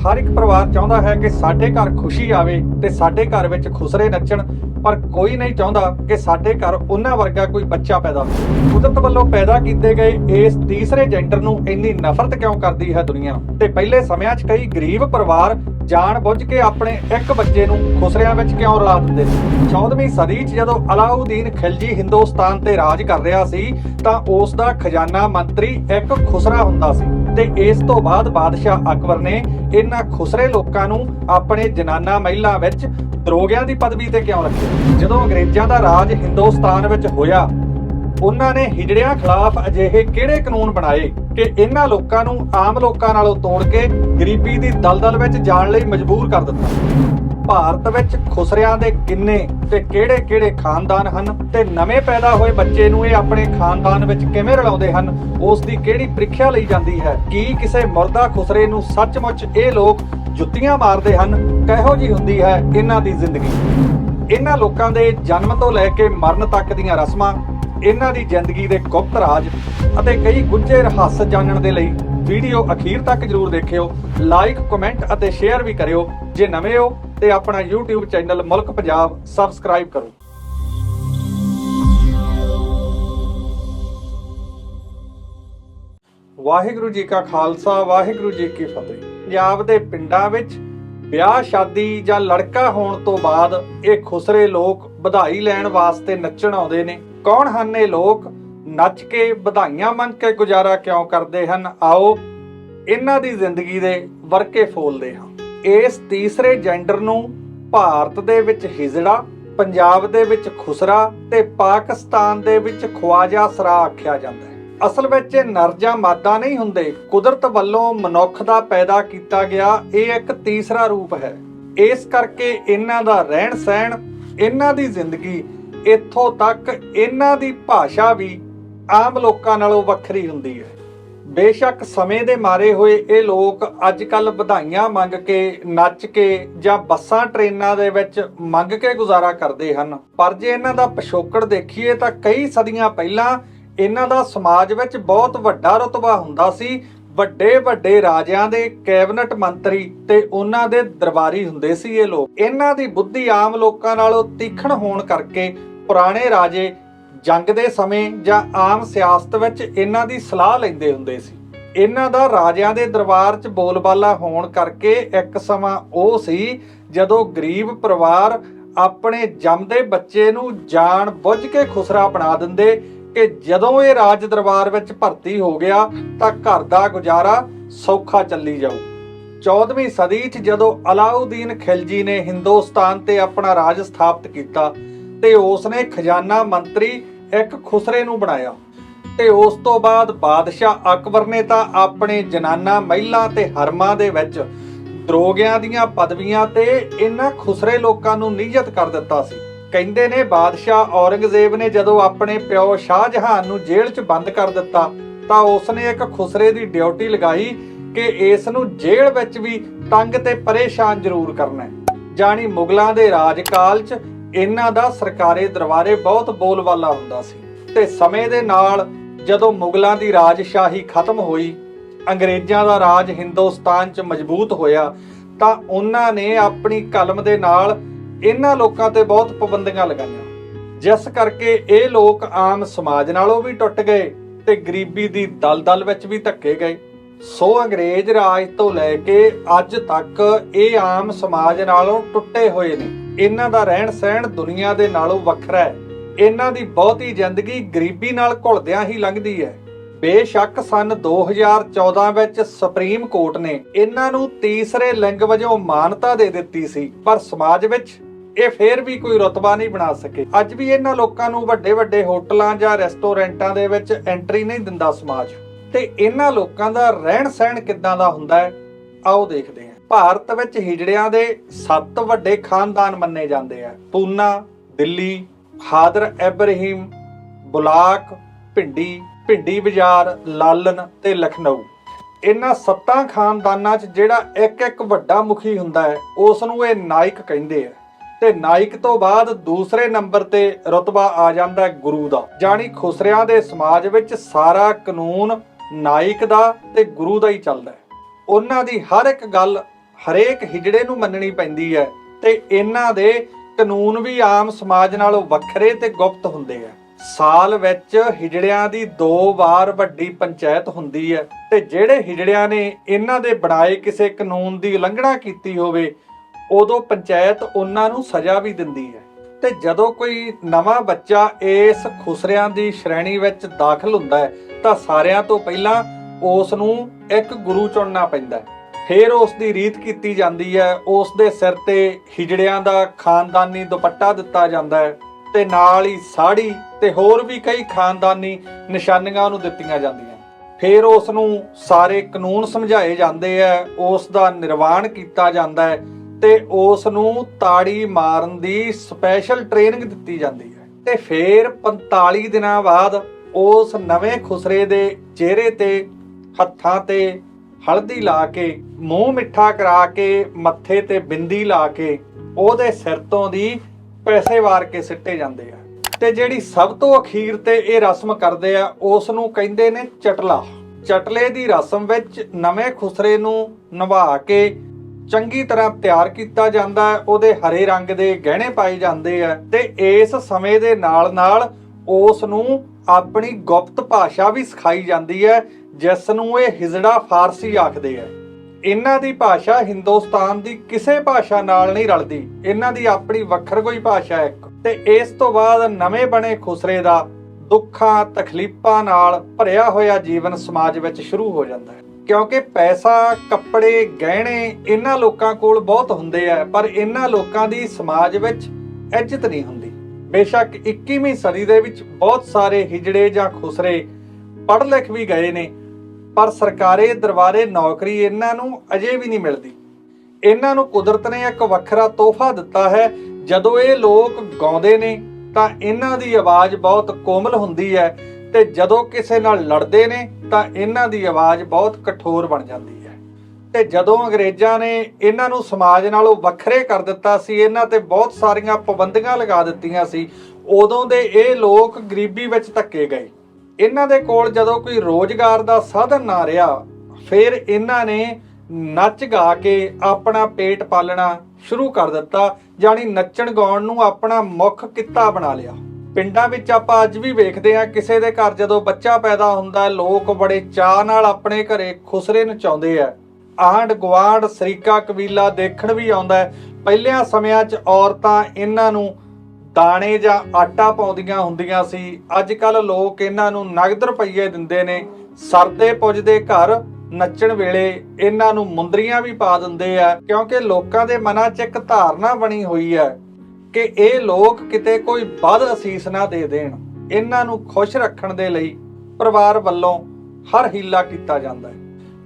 ਹਰ ਇੱਕ ਪਰਿਵਾਰ ਚਾਹੁੰਦਾ ਹੈ ਕਿ ਸਾਡੇ ਘਰ ਖੁਸ਼ੀ ਆਵੇ ਤੇ ਸਾਡੇ ਘਰ ਵਿੱਚ ਖੁਸਰੇ ਨੱਚਣ, ਪਰ ਕੋਈ ਨਹੀਂ ਚਾਹੁੰਦਾ ਕਿ ਸਾਡੇ ਘਰ ਉਹਨਾਂ ਵਰਗਾ ਕੋਈ ਬੱਚਾ ਪੈਦਾ ਹੋਵੇ। ਕੁਦਰਤ ਵੱਲੋਂ ਪੈਦਾ ਕੀਤੇ ਗਏ ਇਸ ਤੀਸਰੇ ਜੈਂਡਰ ਨੂੰ ਇੰਨੀ ਨਫ਼ਰਤ ਕਿਉਂ ਕਰਦੀ ਹੈ ਦੁਨੀਆ? ਤੇ ਪਹਿਲੇ ਸਮਿਆਂ 'ਚ ਕਈ ਗਰੀਬ ਪਰਿਵਾਰ ਜਾਣ ਬੁੱਝ ਕੇ ਆਪਣੇ ਇੱਕ ਬੱਚੇ ਨੂੰ ਖੁਸਰਿਆਂ ਵਿੱਚ ਕਿਉਂ ਰਲਾ ਦਿੰਦੇ ਸੀ? 14ਵੀਂ ਸਦੀ 'ਚ ਜਦੋਂ ਅਲਾਉਦੀਨ ਖਿਲਜੀ ਹਿੰਦੁਸਤਾਨ ਤੇ ਰਾਜ ਕਰ ਰਿਹਾ ਸੀ, ਤਾਂ ਉਸ ਦਾ ਖਜ਼ਾਨਾ ਮੰਤਰੀ ਇੱਕ ਖੁਸਰਾ ਹੁੰਦਾ ਸੀ। ਤੇ ਇਸ ਤੋਂ ਬਾਅਦ ਬਾਦਸ਼ਾਹ ਅਕਬਰ ਨੇ ਇਹਨਾਂ ਖੁਸਰੇ ਲੋਕਾਂ ਨੂੰ ਆਪਣੇ ਜਨਾਨਾ ਮਹਿਲਾ ਵਿੱਚ ਦਰੋਗਿਆਂ ਦੀ ਪਦਵੀ ਤੇ ਕਿਉਂ ਰੱਖਿਆ? ਜਦੋਂ ਅੰਗਰੇਜ਼ਾਂ ਦਾ ਰਾਜ ਹਿੰਦੁਸਤਾਨ ਵਿੱਚ ਹੋਇਆ, ਉਹਨਾਂ ਨੇ ਹਿਜੜਿਆਂ ਖਿਲਾਫ ਅਜਿਹੇ ਕਿਹੜੇ ਕਾਨੂੰਨ ਬਣਾਏ ਕਿ ਇਹਨਾਂ ਲੋਕਾਂ ਨੂੰ ਆਮ ਲੋਕਾਂ ਨਾਲੋਂ ਤੋੜ ਕੇ ਗਰੀਬੀ ਦੀ ਦਲਦਲ ਵਿੱਚ ਜਾਣ ਲਈ ਮਜਬੂਰ ਕਰ ਦਿੱਤਾ? ਭਾਰਤ ਵਿੱਚ ਖੁਸਰਿਆਂ ਦੇ ਕਿੰਨੇ ਤੇ ਕਿਹੜੇ-ਕਿਹੜੇ ਖਾਨਦਾਨ ਹਨ ਤੇ ਨਵੇਂ ਪੈਦਾ ਹੋਏ ਬੱਚੇ ਨੂੰ ਇਹ ਆਪਣੇ ਖਾਨਦਾਨ ਵਿੱਚ ਕਿਵੇਂ ਰਲਾਉਂਦੇ ਹਨ, ਉਸ ਦੀ ਕਿਹੜੀ ਪ੍ਰੀਖਿਆ ਲਈ ਜਾਂਦੀ ਹੈ, ਕੀ ਕਿਸੇ ਮਰਦਾ ਖੁਸਰੇ ਨੂੰ ਸੱਚਮੁੱਚ ਇਹ ਲੋਕ ਜੁੱਤੀਆਂ ਮਾਰਦੇ ਹਨ, ਕਿਹੋ ਜੀ ਹੁੰਦੀ ਹੈ ਇਹਨਾਂ ਦੀ ਜ਼ਿੰਦਗੀ। ਇਹਨਾਂ ਲੋਕਾਂ ਦੇ ਜਨਮ ਤੋਂ ਲੈ ਕੇ ਮਰਨ ਤੱਕ ਦੀਆਂ ਰਸਮਾਂ, ਇਹਨਾਂ ਦੀ ਜ਼ਿੰਦਗੀ ਦੇ ਗੁਪਤ ਰਾਜ ਅਤੇ ਕਈ ਗੁੱਝੇ ਰਹੱਸ ਜਾਣਨ ਦੇ ਲਈ ਵੀਡੀਓ ਅਖੀਰ ਤੱਕ ਜਰੂਰ ਦੇਖਿਓ, ਲਾਈਕ, ਕਮੈਂਟ ਅਤੇ ਸ਼ੇਅਰ ਵੀ ਕਰਿਓ, ਜੇ ਨਵੇਂ ਹੋ ਤੇ ਆਪਣਾ YouTube ਚੈਨਲ ਮੁਲਕ ਪੰਜਾਬ ਸਬਸਕ੍ਰਾਈਬ ਕਰੋ। ਵਾਹਿਗੁਰੂ ਜੀ ਕਾ ਖਾਲਸਾ, ਵਾਹਿਗੁਰੂ ਜੀ ਕੀ ਫਤਿਹ। ਪੰਜਾਬ ਦੇ ਪਿੰਡਾਂ ਵਿੱਚ ਵਿਆਹ, ਸ਼ਾਦੀ ਜਾਂ ਲੜਕਾ ਹੋਣ ਤੋਂ ਬਾਅਦ ਇਹ ਖੁਸਰੇ ਲੋਕ ਵਧਾਈ ਲੈਣ ਵਾਸਤੇ ਨੱਚਣ ਆਉਂਦੇ ਨੇ। ਕੌਣ ਹਨ ਇਹ ਲੋਕ? ਨੱਚ ਕੇ ਵਧਾਈਆਂ ਮੰਗ ਕੇ ਗੁਜ਼ਾਰਾ ਕਿਉਂ ਕਰਦੇ ਹਨ? ਆਓ ਇਹਨਾਂ ਦੀ ਜ਼ਿੰਦਗੀ ਦੇ ਵਰਕੇ ਫੋਲਦੇ ਹਾਂ। ਇਸ ਤੀਸਰੇ ਜੈਂਡਰ ਨੂੰ ਭਾਰਤ ਦੇ ਵਿੱਚ ਹਿਜੜਾ, ਪੰਜਾਬ ਦੇ ਵਿੱਚ ਖੁਸਰਾ ਤੇ ਪਾਕਿਸਤਾਨ ਦੇ ਵਿੱਚ ਖਵਾਜਾ ਸਰਾ ਆਖਿਆ ਜਾਂਦਾ ਹੈ। ਅਸਲ ਵਿੱਚ ਇਹ ਨਰ ਜਾਂ ਮਾਦਾ ਨਹੀਂ ਹੁੰਦੇ। ਕੁਦਰਤ ਵੱਲੋਂ ਮਨੁੱਖ ਦਾ ਪੈਦਾ ਕੀਤਾ ਗਿਆ ਇਹ ਇੱਕ ਤੀਸਰਾ ਰੂਪ ਹੈ। ਇਸ ਕਰਕੇ ਇਹਨਾਂ ਦਾ ਰਹਿਣ ਸਹਿਣ ਇਹਨਾਂ ਦੀ ਜ਼ਿੰਦਗੀ, ਇੱਥੋਂ ਤੱਕ ਇਹਨਾਂ ਦੀ ਭਾਸ਼ਾ ਵੀ ਆਮ ਲੋਕਾਂ ਨਾਲੋਂ ਵੱਖਰੀ ਹੁੰਦੀ ਹੈ। ਬੇਸ਼ੱਕ ਸਮੇਂ ਦੇ ਮਾਰੇ ਹੋਏ ਇਹ ਲੋਕ ਅੱਜ ਕੱਲ ਵਧਾਈਆਂ ਮੰਗ ਕੇ, ਨੱਚ ਕੇ ਜਾਂ ਬੱਸਾਂ, ਟ੍ਰੇਨਾਂ ਦੇ ਵਿੱਚ ਮੰਗ ਕੇ ਗੁਜ਼ਾਰਾ ਕਰਦੇ ਹਨ। ਪਰ ਜੇ ਇਹਨਾਂ ਦਾ ਪਿਛੋਕੜ ਦੇਖੀਏ ਤਾਂ ਕਈ ਸਦੀਆਂ ਪਹਿਲਾਂ ਇਹਨਾਂ ਦਾ ਸਮਾਜ ਵਿੱਚ ਬਹੁਤ ਵੱਡਾ ਰਤਬਾ ਹੁੰਦਾ ਸੀ। ਵੱਡੇ ਵੱਡੇ ਰਾਜਿਆਂ ਦੇ ਕੈਬਨਿਟ ਮੰਤਰੀ ਤੇ ਉਹਨਾਂ ਦੇ ਦਰਬਾਰੀ ਹੁੰਦੇ ਸੀ ਇਹ ਲੋਕ। ਇਹਨਾਂ ਦੀ ਬੁੱਧੀ ਆਮ ਲੋਕਾਂ ਨਾਲੋਂ ਤੀਖਣ ਹੋਣ ਕਰਕੇ ਪੁਰਾਣੇ ਰਾਜੇ ਜੰਗ ਦੇ ਸਮੇਂ ਜਾਂ ਆਮ ਸਿਆਸਤ ਵਿੱਚ ਇਹਨਾਂ ਦੀ ਸਲਾਹ ਲੈਂਦੇ ਹੁੰਦੇ ਸੀ। ਇਹਨਾਂ ਦਾ ਰਾਜਿਆਂ ਦੇ ਦਰਬਾਰ 'ਚ ਬੋਲਬਾਲਾ ਹੋਣ ਕਰਕੇ ਇੱਕ ਸਮਾਂ ਉਹ ਸੀ ਜਦੋਂ ਗਰੀਬ ਪਰਿਵਾਰ ਆਪਣੇ ਜੰਮਦੇ ਬੱਚੇ ਨੂੰ ਜਾਣ ਬੁੱਝ ਕੇ ਖੁਸਰਾ ਬਣਾ ਦਿੰਦੇ ਕਿ ਜਦੋਂ ਇਹ ਰਾਜ ਦਰਬਾਰ ਵਿੱਚ ਭਰਤੀ ਹੋ ਗਿਆ ਤਾਂ ਘਰ ਦਾ ਗੁਜ਼ਾਰਾ ਸੌਖਾ ਚੱਲੀ ਜਾਊ। 14ਵੀਂ ਸਦੀ 'ਚ ਜਦੋਂ ਅਲਾਉਦੀਨ ਖਿਲਜੀ ਨੇ ਹਿੰਦੁਸਤਾਨ ਤੇ ਆਪਣਾ ਰਾਜ ਸਥਾਪਿਤ ਕੀਤਾ ਤੇ ਉਸ ਨੇ ਖਜ਼ਾਨਾ ਮੰਤਰੀ ਇੱਕ ਖੁਸਰੇ ਨੂੰ ਬਣਾਇਆ ਤੇ ਉਸ ਤੋਂ ਬਾਅਦ ਬਾਦਸ਼ਾਹ ਅਕਬਰ ਨੇ ਤਾਂ ਆਪਣੇ ਜਨਾਨਾ ਮਹਿਲਾ ਤੇ ਹਰਮਾਂ ਦੇ ਵਿੱਚ ਦਰੋਗਿਆਂ ਦੀਆਂ ਪਦਵੀਆਂ ਤੇ ਇਹਨਾਂ ਖੁਸਰੇ ਲੋਕਾਂ ਨੂੰ ਨਿਯਤ ਕਰ ਦਿੱਤਾ ਸੀ। ਕਹਿੰਦੇ ਨੇ, ਬਾਦਸ਼ਾਹ ਔਰੰਗਜ਼ੇਬ ਨੇ ਜਦੋਂ ਆਪਣੇ ਪਿਓ ਸ਼ਾਹਜਹਾਨ ਨੂੰ ਜੇਲ੍ਹ 'ਚ ਬੰਦ ਕਰ ਦਿੱਤਾ, ਤਾਂ ਉਸਨੇ ਇੱਕ ਖੁਸਰੇ ਦੀ ਡਿਊਟੀ ਲਗਾਈ ਕਿ ਇਸ ਨੂੰ ਜੇਲ੍ਹ ਵਿੱਚ ਵੀ ਤੰਗ ਤੇ ਪਰੇਸ਼ਾਨ ਜ਼ਰੂਰ ਕਰਨਾ ਹੈ। ਜਾਣੀ ਮੁਗਲਾਂ ਦੇ ਰਾਜਕਾਲ 'ਚ ਇਹਨਾਂ ਦਾ ਸਰਕਾਰੀ ਦਰਬਾਰੇ ਬਹੁਤ ਬੋਲਬਾਲਾ ਹੁੰਦਾ ਸੀ। ਤੇ ਸਮੇਂ ਦੇ ਨਾਲ ਜਦੋਂ ਮੁਗਲਾਂ ਦੀ ਰਾਜਸ਼ਾਹੀ ਖਤਮ ਹੋਈ, ਅੰਗਰੇਜ਼ਾਂ ਦਾ ਰਾਜ ਹਿੰਦੁਸਤਾਨ 'ਚ ਮਜ਼ਬੂਤ ਹੋਇਆ, ਤਾਂ ਉਹਨਾਂ ਨੇ ਆਪਣੀ ਕਲਮ ਦੇ ਨਾਲ ਇਹਨਾਂ ਲੋਕਾਂ ਤੇ ਬਹੁਤ ਪਾਬੰਦੀਆਂ ਲਗਾਈਆਂ। ਜਿਸ ਕਰਕੇ ਇਹ ਲੋਕ ਆਮ ਸਮਾਜ ਨਾਲੋਂ ਵੀ ਟੁੱਟ ਗਏ ਤੇ ਗਰੀਬੀ ਦੀ ਦਲਦਲ ਵਿੱਚ ਵੀ ਧੱਕੇ ਗਏ। ਸੋ ਅੰਗਰੇਜ਼ ਰਾਜ ਤੋਂ ਲੈ ਕੇ ਅੱਜ ਤੱਕ ਇਹ ਆਮ ਸਮਾਜ ਨਾਲੋਂ ਟੁੱਟੇ ਹੋਏ ਨੇ। ਇਹਨਾਂ ਦਾ ਰਹਿਣ ਸਹਿਣ ਦੁਨੀਆ ਦੇ ਨਾਲੋਂ ਵੱਖਰਾ ਹੈ। ਇਹਨਾਂ ਦੀ ਬਹੁਤੀ ਜ਼ਿੰਦਗੀ ਗਰੀਬੀ ਨਾਲ ਘੁਲਦਿਆਂ ਹੀ ਲੰਘਦੀ ਹੈ। ਬੇਸ਼ੱਕ ਸਨ 2014 ਵਿੱਚ ਸੁਪਰੀਮ ਕੋਰਟ ਨੇ ਇਹਨਾਂ ਨੂੰ ਤੀਸਰੇ ਲਿੰਗ ਵਜੋਂ ਮਾਨਤਾ ਦੇ ਦਿੱਤੀ ਸੀ, ਪਰ ਸਮਾਜ ਵਿੱਚ ਇਹ ਫੇਰ ਵੀ ਕੋਈ ਰਤਬਾ ਨਹੀਂ ਬਣਾ ਸਕੇ। ਅੱਜ ਵੀ ਇਹਨਾਂ ਲੋਕਾਂ ਨੂੰ ਵੱਡੇ ਵੱਡੇ ਹੋਟਲਾਂ ਜਾਂ ਰੈਸਟੋਰੈਂਟਾਂ ਦੇ ਵਿੱਚ ਐਂਟਰੀ ਨਹੀਂ ਦਿੰਦਾ ਸਮਾਜ। ਤੇ ਇਹਨਾਂ ਲੋਕਾਂ ਦਾ ਰਹਿਣ ਸਹਿਣ ਕਿੱਦਾਂ ਦਾ ਹੁੰਦਾ ਹੈ, ਆਓ ਦੇਖਦੇ ਹਾਂ। ਭਾਰਤ ਵਿੱਚ ਹਿਜੜਿਆਂ ਦੇ ਸੱਤ ਵੱਡੇ ਖਾਨਦਾਨ ਮੰਨੇ ਜਾਂਦੇ ਆ। ਪੂਨਾ, ਦਿੱਲੀ ਹਾਦਰ ਇਬਰਾਹਿਮ, ਬੁਲਾਕ, ਭਿੰਡੀ ਭਿੰਡੀ ਬਾਜ਼ਾਰ, ਲਾਲਨ ਤੇ ਲਖਨਊ। ਇਹਨਾਂ ਸੱਤਾਂ ਖਾਨਦਾਨਾਂ 'ਚ ਜਿਹੜਾ ਇੱਕ ਇੱਕ ਵੱਡਾ ਮੁਖੀ ਹੁੰਦਾ ਹੈ ਉਸ ਨੂੰ ਇਹ ਨਾਇਕ ਕਹਿੰਦੇ ਆ। ਤੇ ਨਾਇਕ ਤੋਂ ਬਾਅਦ ਦੂਸਰੇ ਨੰਬਰ ਤੇ ਰਤਬਾ ਆ ਜਾਂਦਾ ਹੈ ਗੁਰੂ ਦਾ। ਜਾਣੀ ਖੁਸਰਿਆਂ ਦੇ ਸਮਾਜ ਵਿੱਚ ਸਾਰਾ ਕਾਨੂੰਨ ਨਾਇਕ ਦਾ ਤੇ ਗੁਰੂ ਦਾ ਹੀ ਚੱਲਦਾ ਹੈ। ਉਹਨਾਂ ਦੀ ਹਰ ਇੱਕ ਗੱਲ ਹਰੇਕ ਹਿਜੜੇ ਨੂੰ ਮੰਨਣੀ ਪੈਂਦੀ ਹੈ ਤੇ ਇਹਨਾਂ ਦੇ ਕਾਨੂੰਨ ਵੀ ਆਮ ਸਮਾਜ ਨਾਲੋਂ ਵੱਖਰੇ ਤੇ ਗੁਪਤ ਹੁੰਦੇ ਆ। ਸਾਲ ਵਿੱਚ ਹਿਜੜਿਆਂ ਦੀ ਦੋ ਵਾਰ ਵੱਡੀ ਪੰਚਾਇਤ ਹੁੰਦੀ ਹੈ ਤੇ ਜਿਹੜੇ ਹਿਜੜਿਆਂ ਨੇ ਇਹਨਾਂ ਦੇ ਬਣਾਏ ਕਿਸੇ ਕਾਨੂੰਨ ਦੀ ਉਲੰਘਣਾ ਕੀਤੀ ਹੋਵੇ, ਉਦੋਂ ਪੰਚਾਇਤ ਉਹਨਾਂ ਨੂੰ ਸਜ਼ਾ ਵੀ ਦਿੰਦੀ ਹੈ। ਤੇ ਜਦੋਂ ਕੋਈ ਨਵਾਂ ਬੱਚਾ ਇਸ ਖੁਸਰਿਆਂ ਦੀ ਸ਼੍ਰੇਣੀ ਵਿੱਚ ਦਾਖਲ ਹੁੰਦਾ ਹੈ, ਤਾਂ ਸਾਰਿਆਂ ਤੋਂ ਪਹਿਲਾਂ ਉਸ ਨੂੰ ਇੱਕ ਗੁਰੂ ਚੁਣਨਾ ਪੈਂਦਾ ਹੈ। ਫਿਰ ਉਸ ਦੀ ਰੀਤ ਕੀਤੀ ਜਾਂਦੀ ਹੈ। ਉਸ ਦੇ ਸਿਰ ਤੇ ਹਿਜੜਿਆਂ ਦਾ ਖਾਨਦਾਨੀ ਦੁਪੱਟਾ ਦਿੱਤਾ ਜਾਂਦਾ ਹੈ ਤੇ ਨਾਲ ਹੀ ਸਾੜੀ ਤੇ ਹੋਰ ਵੀ ਕਈ ਖਾਨਦਾਨੀ ਨਿਸ਼ਾਨੀਆਂ ਨੂੰ ਦਿੱਤੀਆਂ ਜਾਂਦੀਆਂ। ਫਿਰ ਉਸ ਨੂੰ ਸਾਰੇ ਕਾਨੂੰਨ ਸਮਝਾਏ ਜਾਂਦੇ ਆ ਉਸ ਦਾ ਨਿਰਵਾਣ ਕੀਤਾ ਜਾਂਦਾ ਹੈ ਤੇ ਉਸ ਨੂੰ ਤਾੜੀ ਮਾਰਨ ਦੀ ਸਪੈਸ਼ਲ ਟ੍ਰੇਨਿੰਗ ਦਿੱਤੀ ਜਾਂਦੀ ਹੈ। ਤੇ ਫਿਰ 45 ਦਿਨਾਂ ਬਾਅਦ ਉਸ ਨਵੇਂ ਖੁਸਰੇ ਦੇ ਚਿਹਰੇ ਤੇ, ਹੱਥਾਂ ਤੇ ਹਲਦੀ ਲਾ ਕੇ, ਮੂੰਹ ਮਿੱਠਾ ਕਰਾ ਕੇ, ਮੱਥੇ ਤੇ ਬਿੰਦੀ ਲਾ ਕੇ, ਉਹਦੇ ਸਿਰ ਤੋਂ ਦੀ ਪੈਸੇ ਵਾਰ ਕੇ ਸਿੱਟੇ ਜਾਂਦੇ ਆ। ਤੇ ਜਿਹੜੀ ਸਭ ਤੋਂ ਅਖੀਰ ਤੇ ਇਹ ਰਸਮ ਕਰਦੇ ਆ ਉਸ ਨੂੰ ਕਹਿੰਦੇ ਨੇ ਚਟਲਾ। ਚਟਲੇ ਦੀ ਰਸਮ ਵਿੱਚ ਨਵੇਂ ਖੁਸਰੇ ਨੂੰ ਨਿਭਾ ਕੇ ਚੰਗੀ ਤਰ੍ਹਾਂ ਤਿਆਰ ਕੀਤਾ ਜਾਂਦਾ ਹੈ ਉਹਦੇ ਹਰੇ ਰੰਗ ਦੇ ਗਹਿਣੇ ਪਾਏ ਜਾਂਦੇ ਆ ਤੇ ਇਸ ਸਮੇਂ ਦੇ ਨਾਲ ਨਾਲ ਉਸ ਨੂੰ ਆਪਣੀ ਗੁਪਤ ਭਾਸ਼ਾ ਵੀ ਸਿਖਾਈ ਜਾਂਦੀ ਹੈ ਜਿਸ ਨੂੰ ਇਹ ਹਿਜੜਾ ਫਾਰਸੀ ਆਖਦੇ ਆ। ਇਹਨਾਂ ਦੀ ਭਾਸ਼ਾ ਹਿੰਦੁਸਤਾਨ ਦੀ ਕਿਸੇ ਭਾਸ਼ਾ ਨਾਲ ਨਹੀਂ ਰਲਦੀ। ਇਹਨਾਂ ਦੀ ਆਪਣੀ ਵੱਖਰ ਕੋਈ ਭਾਸ਼ਾ ਹੈ ਇੱਕ। ਤੇ ਇਸ ਤੋਂ ਬਾਅਦ ਨਵੇਂ ਬਣੇ ਖੁਸਰੇ ਦਾ ਦੁੱਖਾਂ, ਤਕਲੀਫਾਂ ਨਾਲ ਭਰਿਆ ਹੋਇਆ ਜੀਵਨ ਸਮਾਜ ਵਿੱਚ ਸ਼ੁਰੂ ਹੋ ਜਾਂਦਾ ਹੈ। ਕਿਉਂਕਿ ਪੈਸਾ, ਕੱਪੜੇ, ਗਹਿਣੇ ਇਹਨਾਂ ਲੋਕਾਂ ਕੋਲ ਬਹੁਤ ਹੁੰਦੇ ਆ, ਪਰ ਇਹਨਾਂ ਲੋਕਾਂ ਦੀ ਸਮਾਜ ਵਿੱਚ ਇੱਜ਼ਤ ਨਹੀਂ ਹੁੰਦੀ। ਬੇਸ਼ੱਕ 21ਵੀਂ ਸਦੀ ਦੇ ਵਿੱਚ ਬਹੁਤ ਸਾਰੇ ਹਿਜੜੇ ਜਾਂ ਖੁਸਰੇ ਪੜ੍ਹ ਲਿਖ ਵੀ ਗਏ ਨੇ। ਪਰ ਸਰਕਾਰੀ ਦਰਬਾਰੇ ਨੌਕਰੀ ਇਹਨਾਂ ਨੂੰ ਅਜੇ ਵੀ ਨਹੀਂ ਮਿਲਦੀ। ਇਹਨਾਂ ਨੂੰ ਕੁਦਰਤ ਨੇ ਇੱਕ ਵੱਖਰਾ ਤੋਹਫਾ ਦਿੱਤਾ ਹੈ। ਜਦੋਂ ਇਹ ਲੋਕ ਗਾਉਂਦੇ ਨੇ, ਤਾਂ ਇਹਨਾਂ ਦੀ ਆਵਾਜ਼ ਬਹੁਤ ਕੋਮਲ ਹੁੰਦੀ ਹੈ ਤੇ ਜਦੋਂ ਕਿਸੇ ਨਾਲ ਲੜਦੇ ਨੇ, ਤਾਂ ਇਹਨਾਂ ਦੀ ਆਵਾਜ਼ ਬਹੁਤ ਕਠੋਰ ਬਣ ਜਾਂਦੀ ਹੈ। ਤੇ ਜਦੋਂ ਅੰਗਰੇਜ਼ਾਂ ਨੇ ਇਹਨਾਂ ਨੂੰ ਸਮਾਜ ਨਾਲੋਂ ਵੱਖਰੇ ਕਰ ਦਿੱਤਾ ਸੀ, ਇਹਨਾਂ ਤੇ ਬਹੁਤ ਸਾਰੀਆਂ ਪਾਬੰਦੀਆਂ ਲਗਾ ਦਿੱਤੀਆਂ ਸੀ, ਉਦੋਂ ਦੇ ਇਹ ਲੋਕ ਗਰੀਬੀ ਵਿੱਚ ਧੱਕੇ ਗਏ। ਇਹਨਾਂ ਦੇ ਕੋਲ ਜਦੋਂ ਕੋਈ ਰੋਜ਼ਗਾਰ ਦਾ ਸਾਧਨ ਨਾ ਰਿਹਾ, ਫਿਰ ਇਹਨਾਂ ਨੇ ਨੱਚ ਗਾ ਕੇ ਆਪਣਾ ਪੇਟ ਪਾਲਣਾ ਸ਼ੁਰੂ ਕਰ ਦਿੱਤਾ ਜਾਨੀ ਨੱਚਣ ਗਾਉਣ ਨੂੰ ਆਪਣਾ ਮੁੱਖ ਕਿੱਤਾ ਬਣਾ ਲਿਆ। ਪਿੰਡਾਂ ਵਿੱਚ ਆਪਾਂ ਅੱਜ ਵੀ ਵੇਖਦੇ ਹਾਂ, ਕਿਸੇ ਦੇ ਘਰ ਜਦੋਂ ਬੱਚਾ ਪੈਦਾ ਹੁੰਦਾ, ਲੋਕ ਬੜੇ ਚਾਅ ਨਾਲ ਆਪਣੇ ਘਰੇ ਖੁਸਰੇ ਨਚਾਉਂਦੇ ਆ। ਆਂਢ ਗੁਆਂਢ, ਸਰੀਕਾ ਕਬੀਲਾ ਦੇਖਣ ਵੀ ਆਉਂਦਾ ਪਹਿਲਿਆਂ ਸਮਿਆਂ 'ਚ ਔਰਤਾਂ ਇਹਨਾਂ ਨੂੰ ਦਾਣੇ ਜਾਂ ਆਟਾ ਪਾਉਂਦੀਆਂ ਹੁੰਦੀਆਂ ਸੀ। ਅੱਜ ਕੱਲ ਲੋਕ ਇਹਨਾਂ ਨੂੰ ਨਗਦ ਰੁਪਈਏ ਦਿੰਦੇ ਨੇ। ਸਰਦੇ ਪੁੱਜਦੇ ਘਰ ਨੱਚਣ ਵੇਲੇ ਇਹਨਾਂ ਨੂੰ ਮੁੰਦਰੀਆਂ ਵੀ ਪਾ ਦਿੰਦੇ ਆ, ਕਿਉਂਕਿ ਲੋਕਾਂ ਦੇ ਮਨਾਂ 'ਚ ਇੱਕ ਧਾਰਨਾ ਬਣੀ ਹੋਈ ਹੈ ਕਿ ਇਹ ਲੋਕ ਕਿਤੇ ਕੋਈ ਵੱਧ ਅਸੀਸ ਨਾ ਦੇ ਦੇਣ। ਇਹਨਾਂ ਨੂੰ ਖੁਸ਼ ਰੱਖਣ ਦੇ ਲਈ ਪਰਿਵਾਰ ਵੱਲੋਂ ਹਰ ਹੀਲਾ ਕੀਤਾ ਜਾਂਦਾ ਹੈ।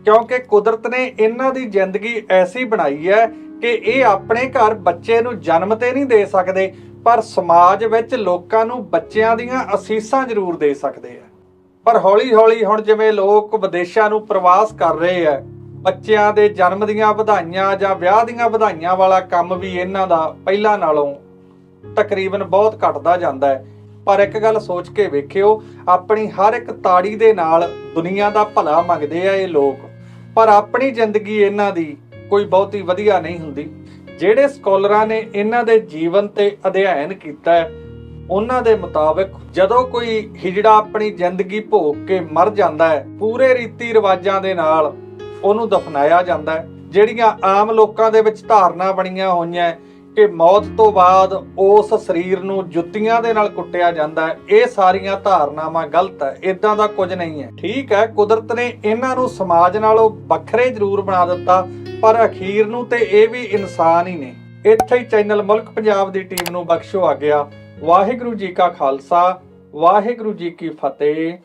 ਕਿਉਂਕਿ ਕੁਦਰਤ ਨੇ ਇਹਨਾਂ ਦੀ ਜ਼ਿੰਦਗੀ ਐਸੀ ਬਣਾਈ ਹੈ ਕਿ ਇਹ ਆਪਣੇ ਘਰ ਬੱਚੇ ਨੂੰ ਜਨਮ ਤੇ ਨਹੀਂ ਦੇ ਸਕਦੇ ਪਰ ਸਮਾਜ ਵਿੱਚ ਲੋਕਾਂ ਨੂੰ ਬੱਚਿਆਂ ਦੀਆਂ ਅਸੀਸਾਂ ਜ਼ਰੂਰ ਦੇ ਸਕਦੇ ਆ। ਪਰ ਹੌਲੀ-ਹੌਲੀ ਹੁਣ ਜਿਵੇਂ ਲੋਕ ਵਿਦੇਸ਼ਾਂ ਨੂੰ ਪ੍ਰਵਾਸ ਕਰ ਰਹੇ ਆ, ਬੱਚਿਆਂ ਦੇ ਜਨਮ ਦੀਆਂ ਵਧਾਈਆਂ ਜਾਂ ਵਿਆਹ ਦੀਆਂ ਵਧਾਈਆਂ ਵਾਲਾ ਕੰਮ ਵੀ ਇਹਨਾਂ ਦਾ ਪਹਿਲਾਂ ਨਾਲੋਂ ਤਕਰੀਬਨ ਬਹੁਤ ਘਟਦਾ ਜਾਂਦਾ ਹੈ। ਪਰ ਇੱਕ ਗੱਲ ਸੋਚ ਕੇ ਵੇਖਿਓ, ਆਪਣੀ ਹਰ ਇੱਕ ਤਾੜੀ ਦੇ ਨਾਲ ਦੁਨੀਆ ਦਾ ਭਲਾ ਮੰਗਦੇ ਆ ਇਹ ਲੋਕ। ਪਰ ਆਪਣੀ ਜ਼ਿੰਦਗੀ ਇਹਨਾਂ ਦੀ ਕੋਈ ਬਹੁਤੀ ਵਧੀਆ ਨਹੀਂ ਹੁੰਦੀ। ਜਿਹੜੇ ਸਕਾਲਰਾਂ ਨੇ ਇਹਨਾਂ ਦੇ ਜੀਵਨ ਤੇ ਅਧਿਐਨ ਕੀਤਾ ਹੈ, ਉਹਨਾਂ ਦੇ ਮੁਤਾਬਕ ਜਦੋਂ ਕੋਈ ਹਿਜੜਾ ਆਪਣੀ ਜ਼ਿੰਦਗੀ ਭੋਗ ਕੇ ਮਰ ਜਾਂਦਾ ਹੈ, ਪੂਰੇ ਰੀਤੀ ਰਿਵਾਜਾਂ ਦੇ ਨਾਲ ਉਹਨੂੰ ਦਫਨਾਇਆ ਜਾਂਦਾ ਹੈ। ਜਿਹੜੀਆਂ ਆਮ ਲੋਕਾਂ ਦੇ ਵਿੱਚ ਧਾਰਨਾ ਬਣੀਆਂ ਹੋਈਆਂ ਕਿ ਮੌਤ ਤੋਂ ਬਾਅਦ ਉਸ ਸਰੀਰ ਨੂੰ ਜੁੱਤੀਆਂ ਦੇ ਨਾਲ ਕੁੱਟਿਆ ਜਾਂਦਾ ਹੈ, ਇਹ ਸਾਰੀਆਂ ਧਾਰਨਾਵਾਂ ਗਲਤ ਹੈ ਇਦਾਂ ਦਾ ਕੁਝ ਨਹੀਂ ਹੈ। ਠੀਕ ਹੈ, ਕੁਦਰਤ ਨੇ ਇਹਨਾਂ ਨੂੰ ਸਮਾਜ ਨਾਲੋਂ ਵੱਖਰੇ ਜ਼ਰੂਰ ਬਣਾ ਦਿੱਤਾ ਪਰ ਅਖੀਰ ਨੂੰ ਤੇ ਇਹ ਵੀ ਇਨਸਾਨ ਹੀ ਨੇ। ਇੱਥੇ ਹੀ ਚੈਨਲ ਮੁਲਕ ਪੰਜਾਬ ਦੀ ਟੀਮ ਨੂੰ ਬਖਸ਼ੋ ਆ ਗਿਆ। ਵਾਹਿਗੁਰੂ ਜੀ ਕਾ ਖਾਲਸਾ, ਵਾਹਿਗੁਰੂ ਜੀ ਕੀ ਫਤਿਹ।